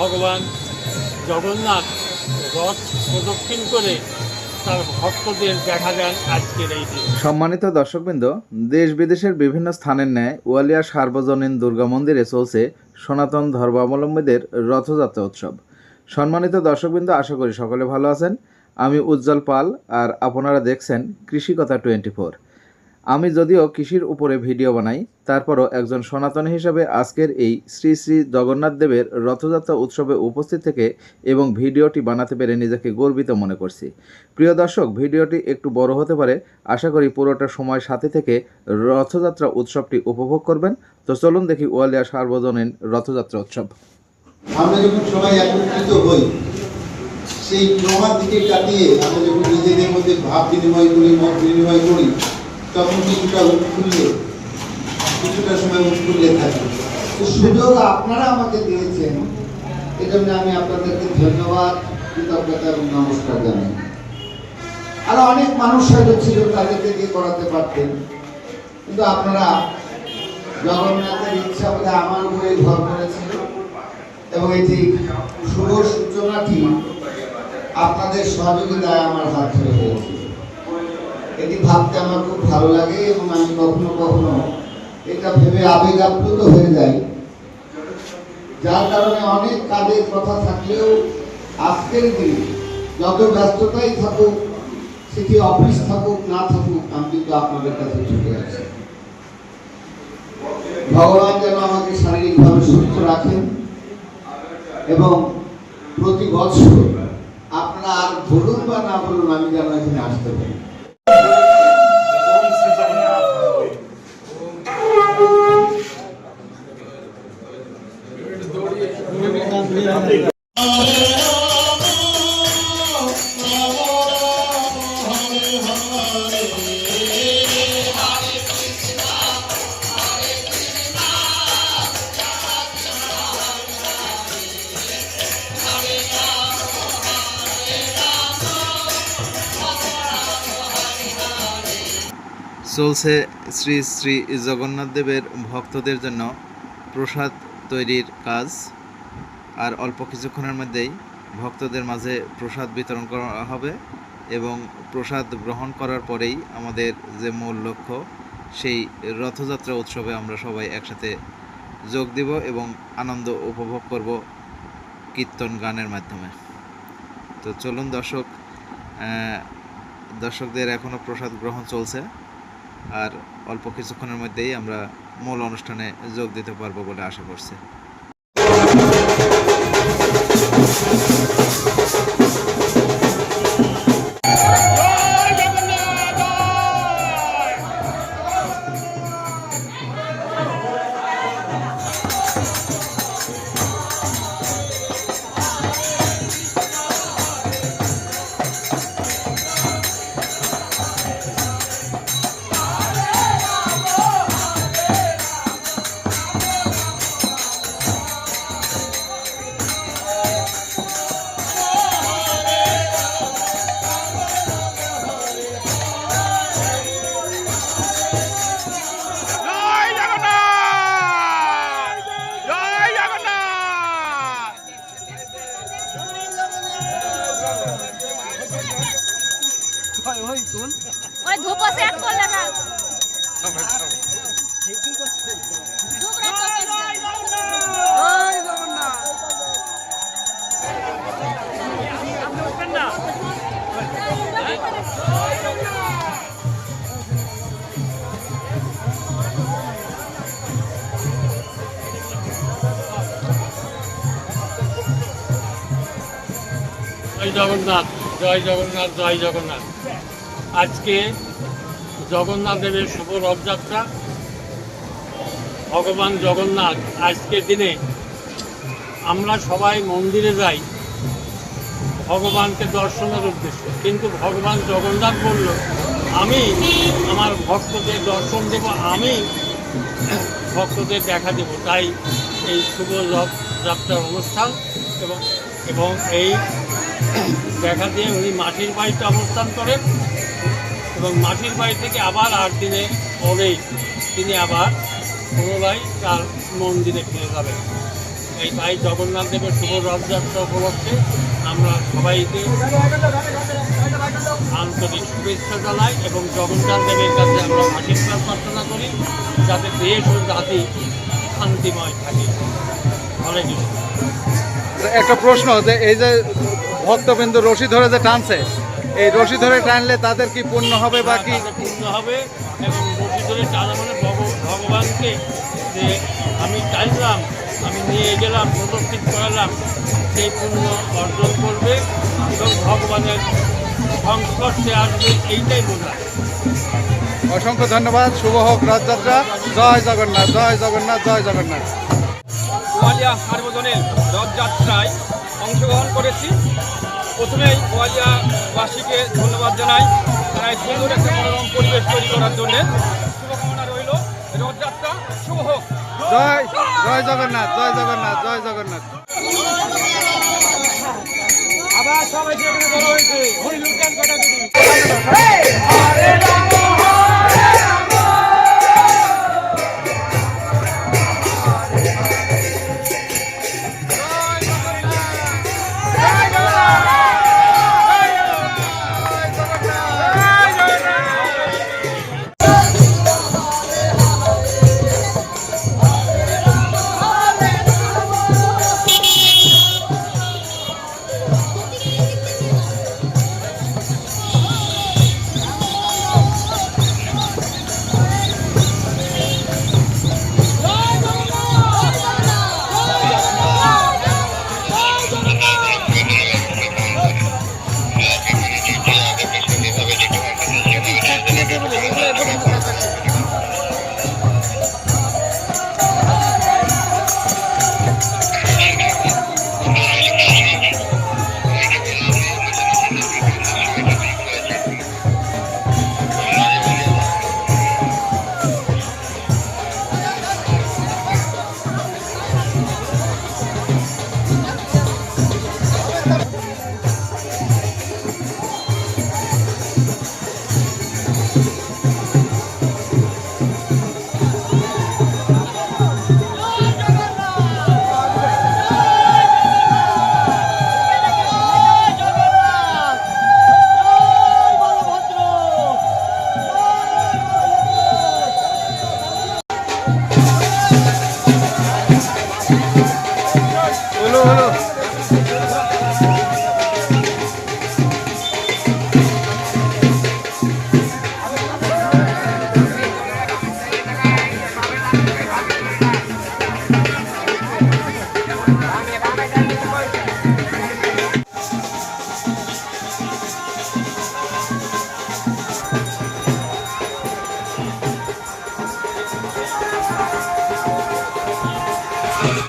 ভগবান জগন্নাথ রথ প্রদক্ষিণ করে সম্মানিত দর্শকবৃন্দ, দেশ বিদেশের বিভিন্ন স্থানের ন্যায় ওয়ালিয়া সার্বজনীন দুর্গা মন্দিরে চলছে সনাতন ধর্মাবলম্বীদের রথযাত্রা উৎসব। সম্মানিত দর্শকবৃন্দ, আশা করি সকলে ভালো আছেন। আমি উজ্জ্বল পাল আর আপনারা দেখছেন কৃষিকথা টোয়েন্টি ফোর আমি যদিও কৃষির উপরে ভিডিও বানাই, তারপরও একজন সনাতনী হিসাবে আজকের এই শ্রী শ্রী জগন্নাথ দেবের রথযাত্রা উৎসবে উপস্থিত থেকে এবং ভিডিওটি বানাতে পেরে নিজেকে গর্বিত মনে করছি। প্রিয় দর্শক, ভিডিওটি একটু বড় হতে পারে, আশা করি পুরোটা সময় সাথে থেকে রথযাত্রা উৎসবটি উপভোগ করবেন। তো চলুন দেখি ওয়ালিয়া সার্বজনীন রথযাত্রা উৎসব। আমরা যখন সবাই একত্রিত হই, সেই প্রমাদ দিকে কাটিয়ে আমরা যখন নিজেদের মধ্যে ভাব বিনিময় করি, মত বিনিময় করি তখন কিছুটা উৎফুল্লে, কিছুটা সময় উৎফুল্লে থাকে তো সুযোগ আপনারা আমাকে দিয়েছেন, এজন্য আমি আপনাদেরকে ধন্যবাদ, কৃতজ্ঞতা এবং নমস্কার জানাই। আরও অনেক মানুষ হয়তো ছিল, তাদেরকে দিয়ে করাতে পারতেন, কিন্তু আপনারা জগন্নাথের ইচ্ছা বোধহয় আমার উপরে ঘর করেছিল। এবং এটি শুভ সূচনাটি আপনাদের সহযোগিতায় আমার হাত ধরে হয়েছে এটি ভাবতে আমার খুব ভালো লাগে এবং আমি কখনো কখনো এটা ভেবে আবেগ আপ্লুত হয়ে যাই। যার কারণে অনেক কাজের কথা থাকলেও আজকের দিনে যত ব্যস্ততাই থাকুক, সেটি অফিস থাকুক, না থাকুক, আমি কিন্তু আপনাদের কাছে ছুটে আছি ভগবান যেন আমাকে শারীরিকভাবে সুস্থ রাখেন এবং প্রতি বছর আপনারা আর বলুন বা না বলুন, আমি যেন এখানে আসতে পারি। you. চলছে শ্রী শ্রী জগন্নাথ দেবের ভক্তদের জন্য প্রসাদ তৈরির কাজ। আর অল্প কিছুক্ষণের মধ্যেই ভক্তদের মাঝে প্রসাদ বিতরণ করা হবে এবং প্রসাদ গ্রহণ করার পরেই আমাদের যে মূল লক্ষ্য, সেই রথযাত্রা উৎসবে আমরা সবাই একসাথে যোগ দিব এবং আনন্দ উপভোগ করব কীর্তন গানের মাধ্যমে। তো চলুন দর্শক দর্শকদের এখনও প্রসাদ গ্রহণ চলছে। আর অল্প কিছুক্ষণের মধ্যেই আমরা মূল অনুষ্ঠানে যোগ দিতে পারব বলে আশা করছি। ওই ধূপ সেট করলে না। জয় জগন্নাথ জয় জগন্নাথ জয় জগন্নাথ। আজকে জগন্নাথ দেবের শুভ রথযাত্রা। ভগবান জগন্নাথ, আজকের দিনে আমরা সবাই মন্দিরে যাই ভগবানকে দর্শনের উদ্দেশ্যে। কিন্তু ভগবান জগন্নাথ বলল, আমি আমার ভক্তদের দর্শন দেব, আমি ভক্তদের দেখা দেব। তাই এই শুভ যাত্রার অনুষ্ঠান এবং এবং এই দেখা দিয়ে উনি মাটির বাড়িতে অবস্থান করেন। এবং মাটির বাড়ি থেকে আবার আট দিনে পরেই তিনি আবার পুনরায় তার মন্দিরে ফিরে যাবেন। এই ভাই জগন্নাথ দেবের শুভ রথযাত্রা উপলক্ষে আমরা সবাইকে আন্তরিক শুভেচ্ছা জানাই এবং জগন্নাথ দেবের কাছে আমরা আশীর্বাদ প্রার্থনা করি যাতে দেশ ও জাতি শান্তিময় থাকে। হরে একটা প্রশ্ন যে এই যে ভক্তবিন্দু রশি ধরে যে টানছে এই রশি ধরে টানলে তাদের কি পুণ্য হবে বা কি? পূর্ণ হবে এবং রশি ধরে টানা মানে ভগ- ভগবানকে যে আমি চাইলাম আমি নিয়ে গেলাম প্রদর্শিত করালাম সেই পুণ্য অর্জন করবে এবং ভগবানের সংস্পর্শে আসবে এইটাই বোঝায় অসংখ্য ধন্যবাদ শুভ হোক রথযাত্রা জয় জগন্নাথ জয় জগন্নাথ জয় জগন্নাথ। সার্বজনীন রথযাত্রায় অংশগ্রহণ করেছি। প্রথমেই গোয়ালিয়াবাসীকে ধন্যবাদ জানাই। তারা এই সুন্দর একটা মনোরম পরিবেশ তৈরি করার জন্য শুভকামনা রইল। রথযাত্রা শুভ হোক। জয় জয় জগন্নাথ জয় জগন্নাথ জয় জগন্নাথ। আবার সবাই যেখানে বড় হয়েছে। হরিলুটান কাটাকুটি।